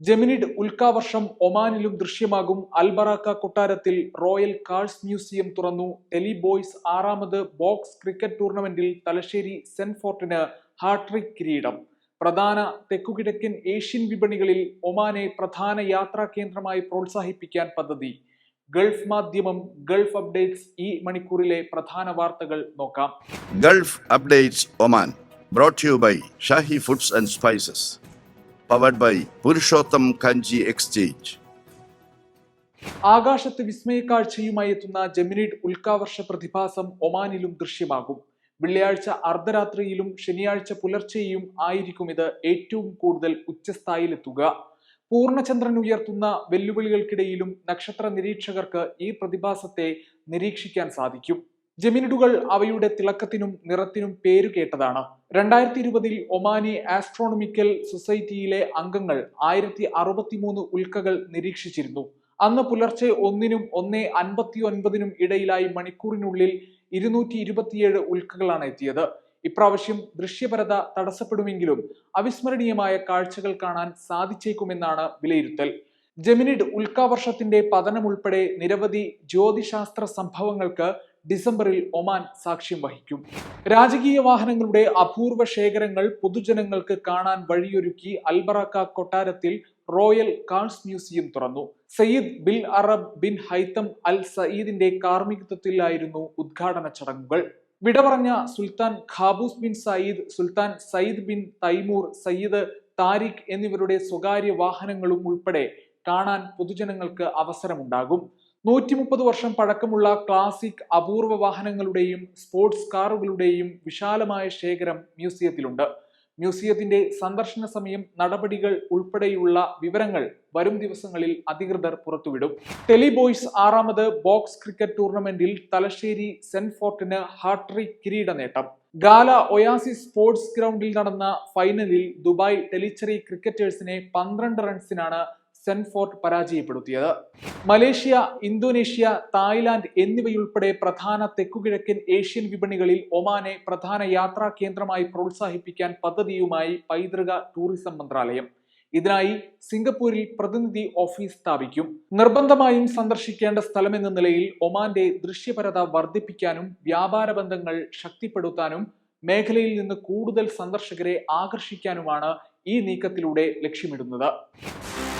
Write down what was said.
ജെമിനിഡ് ഉൽക്കാവർഷം ഒമാനിലും ദൃശ്യമാകും. അൽബറാക്ക കൊട്ടാരത്തിൽ royal cars museum തുറന്നു. ടെലി ബോയ്സ് ആറാമത് ബോക്സ് ക്രിക്കറ്റ് ടൂർണമെന്റിൽ തലശ്ശേരി സെന്റ് ഫോർട്ടിന് ഹാട്രിക് കിരീടം. പ്രധാന തെക്കുകിഴക്കൻ ഏഷ്യൻ വിപണികളിൽ ഒമാനെ പ്രധാന യാത്രാ കേന്ദ്രമായി പ്രോത്സാഹിപ്പിക്കാൻ പദ്ധതി. ഗൾഫ് മാധ്യമം ഗൾഫ് അപ്ഡേറ്റ്സ് ഈ മണിക്കൂറിലെ പ്രധാന വാർത്തകൾ നോക്കാം. Gulf updates Oman brought you by Shahi foods and and Spices. By Purushottam Kanji exchange. ആകാശത്ത് വിസ്മയക്കാഴ്ചയുമായി എത്തുന്ന ജെമിനിഡ് ഉൽക്കാവർഷ പ്രതിഭാസം ഒമാനിലും ദൃശ്യമാകും വെള്ളിയാഴ്ച അർദ്ധരാത്രിയിലും ശനിയാഴ്ച പുലർച്ചെയും ആയിരിക്കും ഇത് ഏറ്റവും കൂടുതൽ ഉച്ചസ്ഥായിലെത്തുക പൂർണചന്ദ്രൻ ഉയർത്തുന്ന വെല്ലുവിളികൾക്കിടയിലും നക്ഷത്ര നിരീക്ഷകർക്ക് ഈ പ്രതിഭാസത്തെ നിരീക്ഷിക്കാൻ സാധിക്കും ജെമിനിഡുകൾ അവയുടെ തിളക്കത്തിനും നിറത്തിനും പേരുകേട്ടതാണ് രണ്ടായിരത്തി ഇരുപതിൽ ഒമാനി ആസ്ട്രോണമിക്കൽ സൊസൈറ്റിയിലെ അംഗങ്ങൾ ആയിരത്തി അറുപത്തിമൂന്ന് ഉൽക്കകൾ നിരീക്ഷിച്ചിരുന്നു. അന്ന് പുലർച്ചെ ഒന്നിനും ഒന്നേ അൻപത്തി ഒൻപതിനും ഇടയിലായി മണിക്കൂറിനുള്ളിൽ ഇരുന്നൂറ്റി ഇരുപത്തിയേഴ് ഉൽക്കകളാണ് എത്തിയത്. ഇപ്രാവശ്യം ദൃശ്യപരത തടസ്സപ്പെടുമെങ്കിലും അവിസ്മരണീയമായ കാഴ്ചകൾ കാണാൻ സാധിച്ചേക്കുമെന്നാണ് വിലയിരുത്തൽ. ജെമിനിഡ് ഉൽക്കാവർഷത്തിന്റെ പതനം ഉൾപ്പെടെ നിരവധി ജ്യോതിശാസ്ത്ര സംഭവങ്ങൾക്ക് ഡിസംബറിൽ ഒമാൻ സാക്ഷ്യം വഹിക്കും. രാജകീയ വാഹനങ്ങളുടെ അപൂർവ ശേഖരങ്ങൾ പൊതുജനങ്ങൾക്ക് കാണാൻ വഴിയൊരുക്കി അൽബറാക്ക കൊട്ടാരത്തിൽ റോയൽ കാഴ്സ് മ്യൂസിയം തുറന്നു. Sayyid Bil Arab bin Haitham Al സയ്യിദിന്റെ കാർമ്മികത്വത്തിലായിരുന്നു ഉദ്ഘാടന ചടങ്ങുകൾ. വിടപറഞ്ഞ Sultan Qaboos bin Said Sultan Said bin Taimur Sayyid Tariq എന്നിവരുടെ സ്വകാര്യ വാഹനങ്ങളും ഉൾപ്പെടെ കാണാൻ പൊതുജനങ്ങൾക്ക് അവസരമുണ്ടാകും. നൂറ്റി മുപ്പത് വർഷം പഴക്കമുള്ള ക്ലാസിക് അപൂർവ വാഹനങ്ങളുടെയും സ്പോർട്സ് കാറുകളുടെയും വിശാലമായ ശേഖരം മ്യൂസിയത്തിലുണ്ട്. മ്യൂസിയത്തിന്റെ സന്ദർശന സമയം നടപടികൾ ഉൾപ്പെടെയുള്ള വിവരങ്ങൾ വരും ദിവസങ്ങളിൽ അധികൃതർ പുറത്തുവിടും. ടെലിബോയ്സ് ആറാമത് ബോക്സ് ക്രിക്കറ്റ് ടൂർണമെന്റിൽ തലശ്ശേരി സെന്റ് ഫോർട്ടിന് ഹാട്രിക് കിരീട നേട്ടം ഗാല ഒയാസിസ് സ്പോർട്സ് ഗ്രൗണ്ടിൽ നടന്ന ഫൈനലിൽ ദുബായ് ടെലിച്ചറി ക്രിക്കറ്റേഴ്സിനെ പന്ത്രണ്ട് റൺസിനാണ് സെന്റ് ഫോർട്ട് പരാജയപ്പെടുത്തിയത്. മലേഷ്യ ഇന്തോനേഷ്യ തായ്ലാന്റ് എന്നിവയുൾപ്പെടെ പ്രധാന തെക്കുകിഴക്കൻ ഏഷ്യൻ വിപണികളിൽ ഒമാനെ പ്രധാന യാത്രാ കേന്ദ്രമായി പ്രോത്സാഹിപ്പിക്കാൻ പദ്ധതിയുമായി പൈതൃക ടൂറിസം മന്ത്രാലയം. ഇതിനായി സിംഗപ്പൂരിൽ പ്രതിനിധി ഓഫീസ് സ്ഥാപിക്കും. നിർബന്ധമായും സന്ദർശിക്കേണ്ട സ്ഥലമെന്ന നിലയിൽ ഒമാന്റെ ദൃശ്യപരത വർദ്ധിപ്പിക്കാനും വ്യാപാര ബന്ധങ്ങൾ ശക്തിപ്പെടുത്താനും മേഖലയിൽ നിന്ന് കൂടുതൽ സന്ദർശകരെ ആകർഷിക്കാനുമാണ് ഈ നീക്കത്തിലൂടെ ലക്ഷ്യമിടുന്നത്.